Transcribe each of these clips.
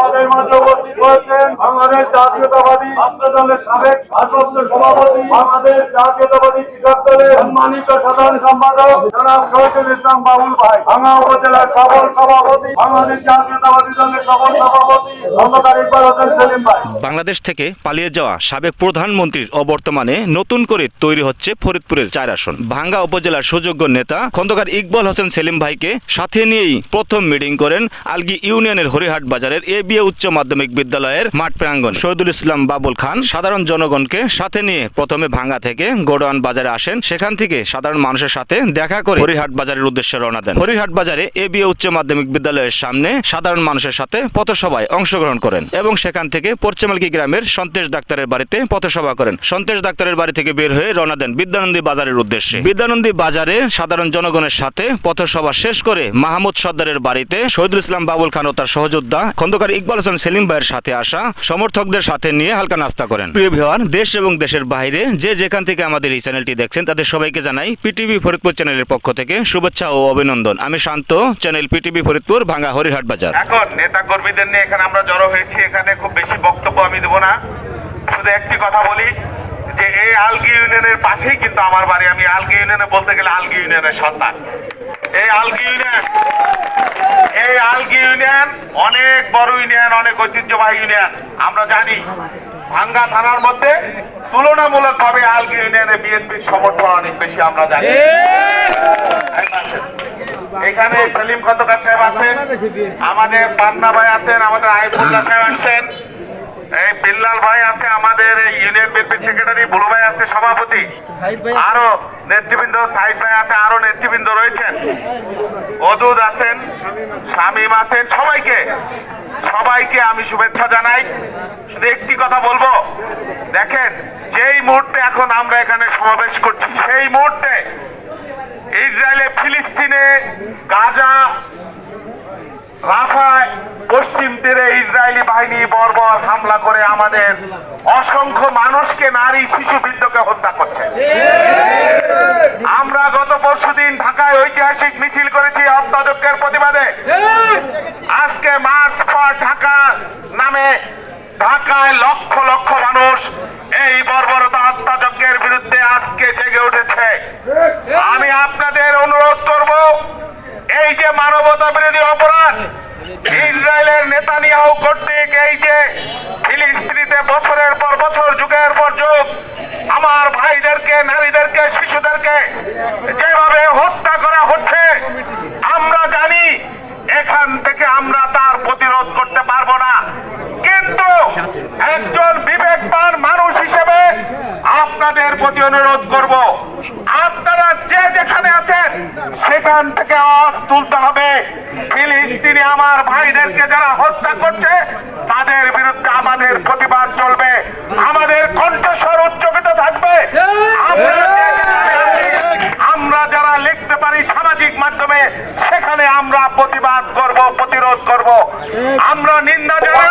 আমাদের মাঝে উপস্থিত হয়েছেন বাংলাদেশ জাতীয়তাবাদী ছাত্র দলের সাবেক ভারপ্রাপ্ত সভাপতি বাংলাদেশ জাতীয়তাবাদী কৃষক বাংলাদেশ থেকে পালিয়ে যাওয়া সাবেক প্রধানমন্ত্রীর অবর্তমানে নতুন করে তৈরি হচ্ছে ফরিদপুরের চার আসন। ভাঙ্গা উপজেলার সুযোগ্য নেতা খন্দকার ইকবাল হোসেন সেলিম ভাইকে সাথে নিয়েই প্রথম মিটিং করেন আলগি ইউনিয়নের হরিহাট বাজারের এ বিএ উচ্চ মাধ্যমিক বিদ্যালয়ের মাঠ প্রাঙ্গণ। শহীদুল ইসলাম বাবুল খান সাধারণ জনগণকে সাথে নিয়ে প্রথমে ভাঙ্গা থেকে গোডাউন বাজারে আসেন সেখান থেকে সাধারণ মানুষের সাথে দেখা করে হরিহাট বাজারের উদ্দেশ্যে রওনা দেন। হরিহাট বাজারে এ বিএ উচ্চ মাধ্যমিক বিদ্যালয়ের সামনে সাধারণ মানুষের সাথে পথসভায় অংশগ্রহণ করেন এবং সেখান থেকে পশ্চিমালকি গ্রামের সন্তেশ ডাক্তারের বাড়িতে পথসভা করেন। সন্তেশ ডাক্তারের বাড়ি থেকে বের হয়ে রওনা দেন বিদ্যানন্দী বাজারের উদ্দেশ্যে। বিদ্যানন্দী বাজারে সাধারণ জনগণের সাথে পথসভা শেষ করে মাহমুদ সর্দারের বাড়িতে শহীদুল ইসলাম বাবুল খান ও তার সহযোদ্ধা খন্দকার ইকবাল হোসেন সেলিম ভাইয়ের সাথে আসা সমর্থকদের সাথে নিয়ে হালকা নাস্তা করেন। প্রিয় দেশ এবং দেশের বাইরে যে যেখান থেকে আমাদের এই চ্যানেলটি দেখছেন তাদের সবাইকে জানাই পিটিভি ফরিদপুর চ্যানেলের পক্ষ থেকে শুভেচ্ছা ও অভিনন্দন। আমি শান্ত, চ্যানেল পিটিভি ফরিদপুর, ভাঙ্গা হরিহাট বাজার। এখন নেতা কর্মীদের নিয়ে এখানে আমরা জড়ো হয়েছি, এখানে খুব বেশি বক্তব্য আমি দেবো না। শুধু একটি কথা বলি যে, এই আলগি ইউনিয়নের পাশেই কিন্তু আমার বাড়ি। আমি আলগি ইউনিয়নে বলতে গেলে আলগি ইউনিয়নের সন্তান। এই আলগি ইউনিয়ন, এই আলগি ইউনিয়ন অনেক বড় ইউনিয়ন, অনেক ঐতিহ্যবাহী ইউনিয়ন। আমরা জানি ভাঙ্গা থানার মধ্যে তুলনামূলক ভাবে আলগি ইউনিয়নে বিএনপির সমর্থন অনেক বেশি আমরা জানি। এখানে সেলিম খন্দকার সাহেব আছেন আমাদের পান্না ভাই আছেন আমাদের আইফুল্লাহ সাহেব আসছেন এই বিল্লাল ভাই আছে আমাদের ইউনিয়ন বিএনপির সেক্রেটারি বুলু ভাই আছে সভাপতি। আরও নেতৃবৃন্দ, সাইদ ভাই আছে, আরও নেতৃবৃন্দ রয়েছেন। অদুদ আছেন, শামীম আছেন, সবাইকে সবাইকে আমি শুভেচ্ছা জানাই। শুধু একটি কথা বলব, দেখেন, যেই মুহূর্তে এখন আমরা এখানে সমাবেশ করছি, সেই মুহূর্তে ইসরায়েলে ফিলিস্তিনে গাজা তীরে বাহিনী বর্বর হামলা করে আমাদের অসংখ্য মানুষকে, নারী, শিশু বৃদ্ধকে হত্যা করছে। আমরা গত পরশুদিন ঢাকায় ঐতিহাসিক মিছিল করেছি হত্যাযজ্ঞের প্রতিবাদে। আজকে মার্চ ফর ঢাকা নামে ঢাকায় লক্ষ লক্ষ মানুষ এই বর্বরতা হত্যাযজ্ঞের বিরুদ্ধে আজকে জেগে উঠেছে। আমি আপনাদের অনুরোধ করব এই যে মানবতা বিরোধী অপরাধ ইসরায়েলের নেতানিয়াহু কর্তৃক এই যে ফিলিস্তিনিতে বছরের পর বছর যুগের পর যুগ আমার ভাইদেরকে নারীদেরকে শিশুদেরকে যেভাবে হত্যা করা হচ্ছে আমরা জানি এখান থেকে আমরা তার প্রতিরোধ করতে পারব না কিন্তু একজন বিবেকবান মানুষ হিসেবে আপনাদের প্রতি অনুরোধ করব আপনারা যে যেখানে আছেন সেখান থেকে আওয়াজ তুলতে হবে ফিলিস্তিনি আমার ভাইদেরকে যারা হত্যা করছে তাদের বিরুদ্ধে আমাদের প্রতিবাদ চলবে আমাদের কণ্ঠস্বর উচ্চকিত থাকবে আমরা যারা লিখতে পারি সামাজিক মাধ্যমে সেখানে আমরা প্রতিবাদ করব প্রতিরোধ করব আমরা নিন্দা জানাই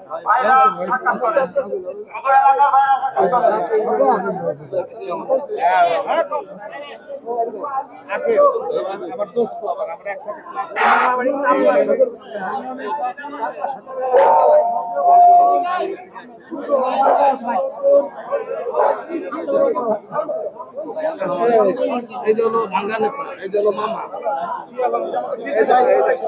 এই হলো ভাঙ্গা নেতা এই হলো মামা এই দেখো, এই দেখো।